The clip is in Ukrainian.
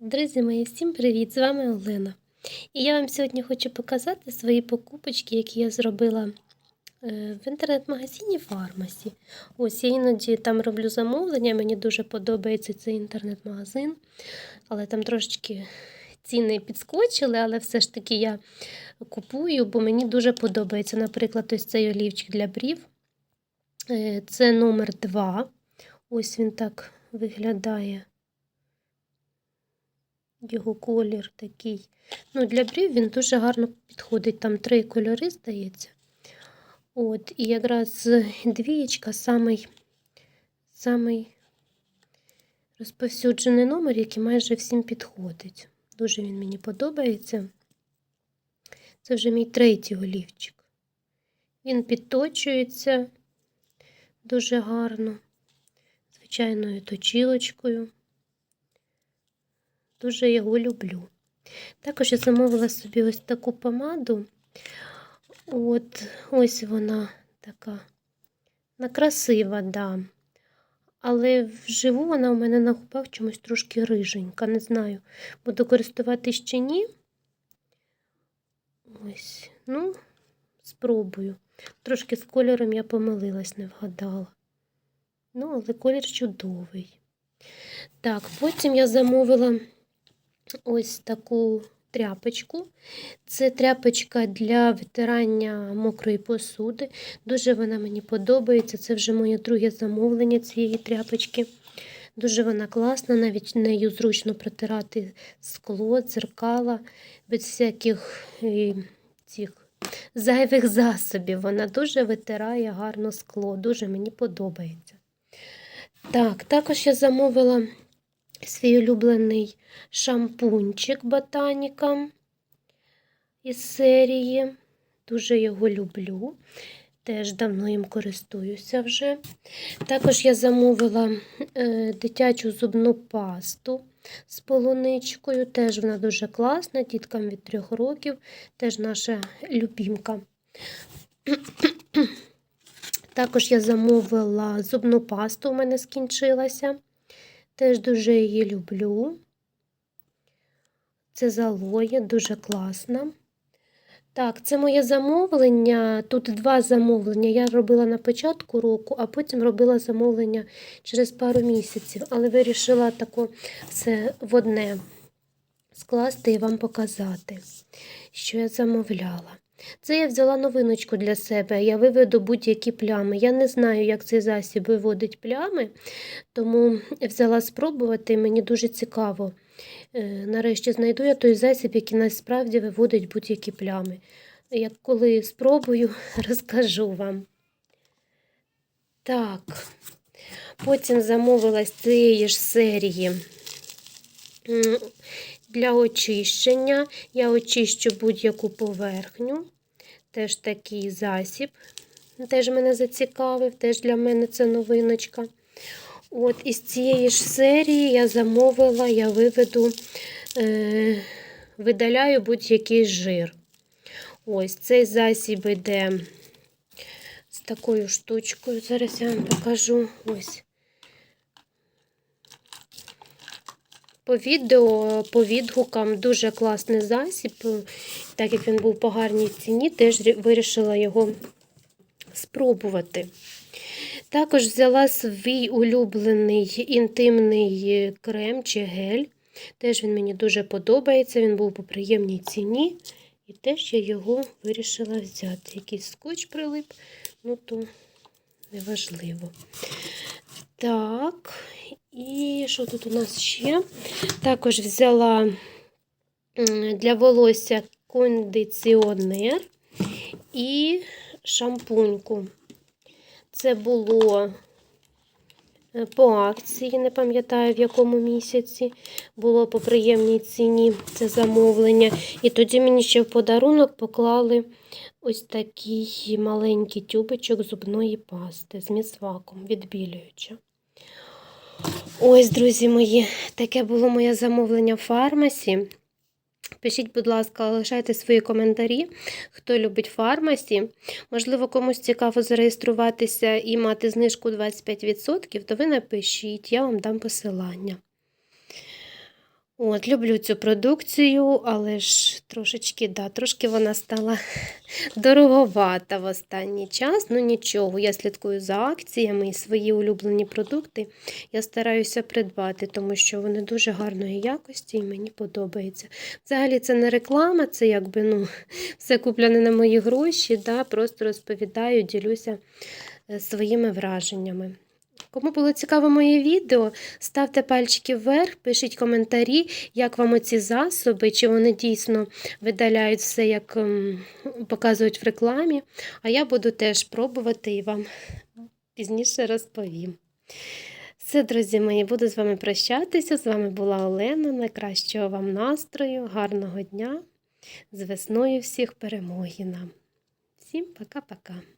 Друзі мої, всім привіт! З вами Олена. І я вам сьогодні хочу показати свої покупочки, які я зробила е, в інтернет-магазині Фармасі. Ось я іноді там роблю замовлення, мені дуже подобається цей інтернет-магазин, але там трошечки ціни підскочили, але все ж таки я купую, бо мені дуже подобається. Наприклад, ось цей олівчик для брів. Е, Це номер 2. Ось він так виглядає. Його колір такий. Ну, для брів він дуже гарно підходить. Там три кольори, здається. От, і якраз двієчка самий, самий розповсюджений номер, який майже всім підходить. Дуже він мені подобається. Це вже мій третій олівчик. Він підточується дуже гарно, звичайною точілочкою. Дуже його люблю. Також я замовила собі ось таку помаду. От ось вона така вона красива, да. Але вживу вона у мене на губах чомусь трошки риженька. Не знаю, буду користуватись чи ні. Ось, ну, спробую. Трошки з кольором я помилилась, не вгадала. Ну, але колір чудовий. Так, потім я замовила ось таку тряпочку. Це тряпочка для витирання мокрої посуди. Дуже вона мені подобається. Це вже моє друге замовлення цієї тряпочки. Дуже вона класна, навіть нею зручно протирати скло, дзеркала, без всяких е, цих зайвих засобів. Вона дуже витирає гарно скло, дуже мені подобається. Так, також я замовила свій улюблений шампунчик Ботаніка із серії. Дуже його люблю. Теж давно їм користуюся вже. Також я замовила е, дитячу зубну пасту з полуничкою. Теж вона дуже класна, діткам від трьох років, теж наша любімка. Також я замовила зубну пасту, у мене скінчилася. Теж дуже її люблю. Це залоє, дуже класна. Так, це моє замовлення. Тут два замовлення. Я робила на початку року, а потім робила замовлення через пару місяців, але вирішила тако все в одне скласти і вам показати, що я замовляла. Це я взяла новиночку для себе. Я виведу будь-які плями. Я не знаю, як цей засіб виводить плями, тому взяла спробувати, мені дуже цікаво. Е, Нарешті знайду я той засіб, який насправді виводить будь-які плями. Як коли спробую, розкажу вам. Так, потім замовила з цієї ж серії для очищення. Я очищу будь-яку поверхню. Теж такий засіб. Теж мене зацікавив, теж для мене це новиночка. От із цієї ж серії я замовила, я виведу, е, видаляю будь-який жир. Ось цей засіб іде з такою штучкою. Зараз я вам покажу. Ось. По відео, по відгукам дуже класний засіб. Так як він був по гарній ціні, теж вирішила його спробувати. Також взяла свій улюблений інтимний крем чи гель. Теж він мені дуже подобається, він був по приємній ціні. І теж я його вирішила взяти. Якийсь скотч прилип, ну то неважливо. Так, і що тут у нас ще? Також взяла для волосся кондиціонер і шампуньку. Це було е, по акції, не пам'ятаю в якому місяці. Було по приємній ціні це замовлення. І тоді мені ще в подарунок поклали ось такий маленький тюбичок зубної пасти з місваком відбілююча. Ось, друзі мої, таке було моє замовлення в фармасі. Пишіть, будь ласка, лишайте свої коментарі, хто любить фармасі. Можливо, комусь цікаво зареєструватися і мати знижку 25%, то ви напишіть, я вам дам посилання. От, люблю цю продукцію, але ж трошечки, да, трошки вона стала дороговата в останній час. Ну нічого, я слідкую за акціями і свої улюблені продукти я стараюся придбати, тому що вони дуже гарної якості і мені подобається. Взагалі це не реклама, це якби ну, все куплене на мої гроші, да, просто розповідаю, ділюся е, своїми враженнями. Кому було цікаво моє відео, ставте пальчики вверх, пишіть коментарі, як вам оці засоби, чи вони дійсно видаляють все, як ем, показують в рекламі. А я буду теж пробувати і вам пізніше розповім. Все, друзі мої, буду з вами прощатися. З вами була Олена. Найкращого вам настрою, гарного дня. З весною всіх перемоги нам. Всім пока-пока.